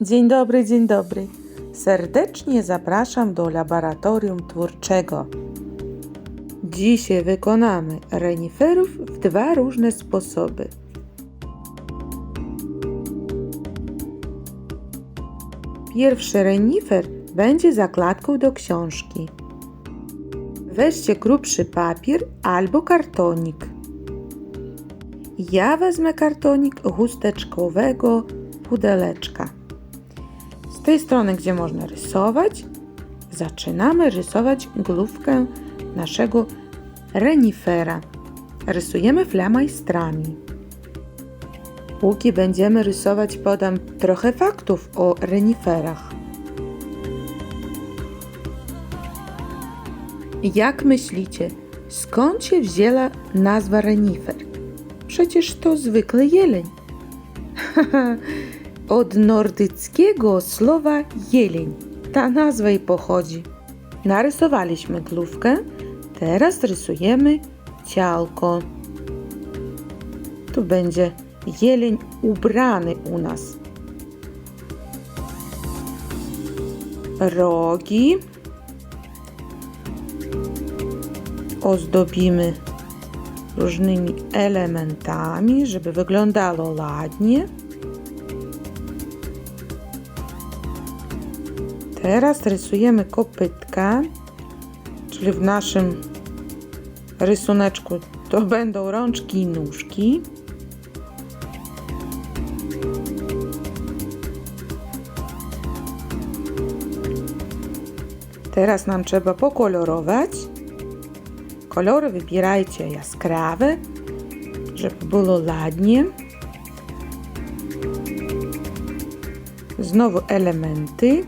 Dzień dobry, dzień dobry. Serdecznie zapraszam do laboratorium twórczego. Dzisiaj wykonamy reniferów w dwa różne sposoby. Pierwszy renifer będzie zakładką do książki. Weźcie grubszy papier albo kartonik. Ja wezmę kartonik chusteczkowego pudeleczka. Tej strony, gdzie można rysować, zaczynamy rysować główkę naszego renifera. Rysujemy flamajstrami. Póki będziemy rysować, podam trochę faktów o reniferach. Jak myślicie, skąd się wzięła nazwa renifer? Przecież to zwykły jeleń. Od nordyckiego słowa jeleń. Ta nazwa i pochodzi. Narysowaliśmy główkę, teraz rysujemy ciałko. Tu będzie jeleń ubrany u nas. Rogi. Ozdobimy różnymi elementami, żeby wyglądało ładnie. Teraz rysujemy kopytka, czyli w naszym rysuneczku to będą rączki i nóżki. Teraz nam trzeba pokolorować. Kolory wybierajcie jaskrawe, żeby było ładnie. Znowu elementy.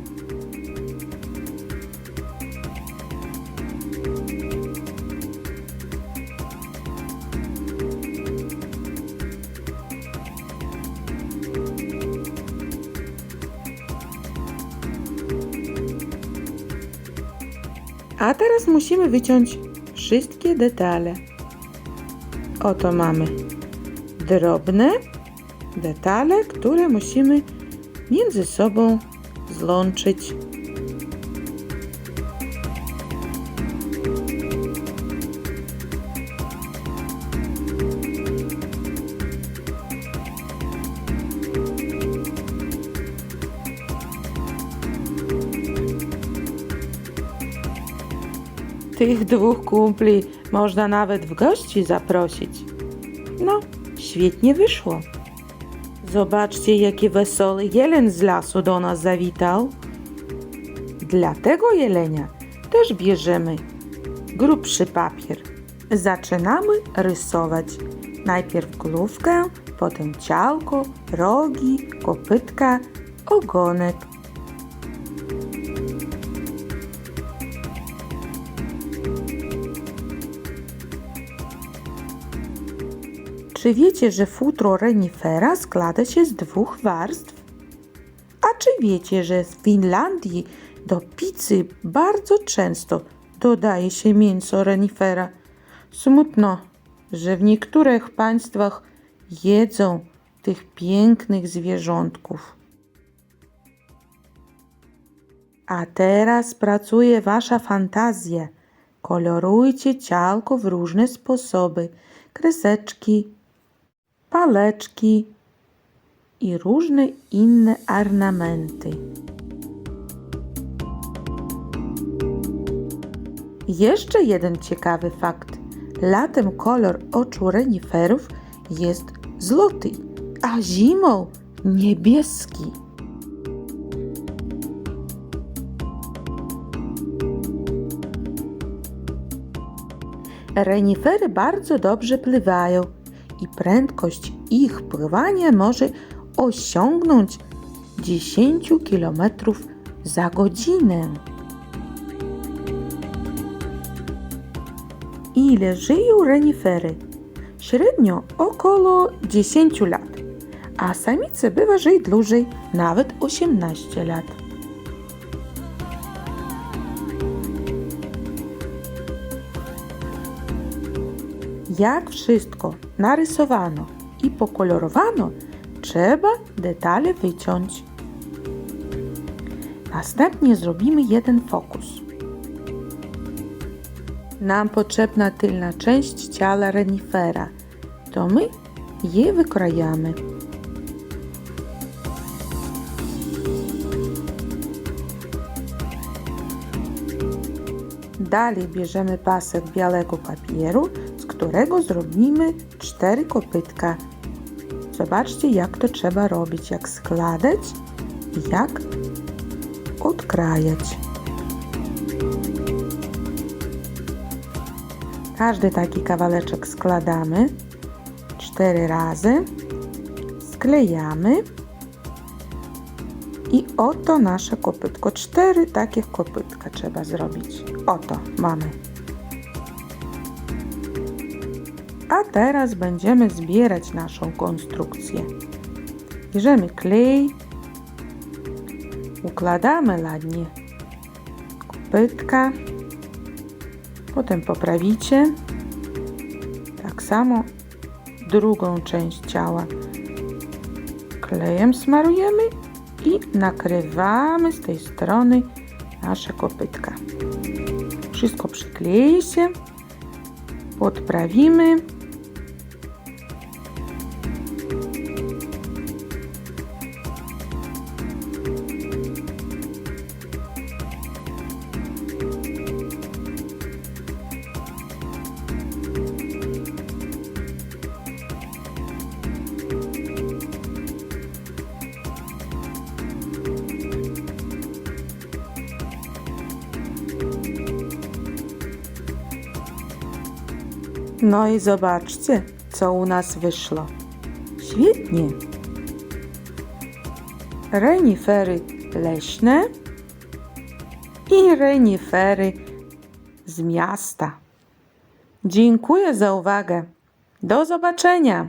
A teraz musimy wyciąć wszystkie detale. Oto mamy drobne detale, które musimy między sobą złączyć. Tych dwóch kumpli można nawet w gości zaprosić. No, świetnie wyszło. Zobaczcie, jaki wesoły jeleń z lasu do nas zawitał. Dla tego jelenia też bierzemy grubszy papier. Zaczynamy rysować. Najpierw główkę, potem ciałko, rogi, kopytka, ogonek. Czy wiecie, że futro renifera składa się z dwóch warstw? A czy wiecie, że w Finlandii do pizzy bardzo często dodaje się mięso renifera? Smutno, że w niektórych państwach jedzą tych pięknych zwierzątków. A teraz pracuje wasza fantazja. Kolorujcie ciałko w różne sposoby. Kreseczki, paleczki i różne inne ornamenty. Jeszcze jeden ciekawy fakt. Latem kolor oczu reniferów jest złoty, a zimą niebieski. Renifery bardzo dobrze pływają i prędkość ich pływania może osiągnąć 10 km za godzinę. Ile żyją renifery? Średnio około 10 lat, a samice bywa żyć dłużej, nawet 18 lat. Jak wszystko narysowano i pokolorowano, trzeba detale wyciąć. Następnie zrobimy jeden fokus. Nam potrzebna tylna część ciała renifera. To my je wykrajamy. Dalej bierzemy pasek białego papieru, z którego zrobimy cztery kopytka. Zobaczcie, jak to trzeba robić, jak składać jak odkrajać. Każdy taki kawałeczek składamy cztery razy, sklejamy i oto nasze kopytko. Cztery takie kopytka trzeba zrobić. Oto mamy. A teraz będziemy zbierać naszą konstrukcję. Bierzemy klej, układamy ładnie kopytka, potem poprawicie. Tak samo drugą część ciała klejem smarujemy i nakrywamy z tej strony nasze kopytka. Wszystko przyklei się, podprawimy. No i zobaczcie, co u nas wyszło. Świetnie. Renifery leśne i renifery z miasta. Dziękuję za uwagę. Do zobaczenia.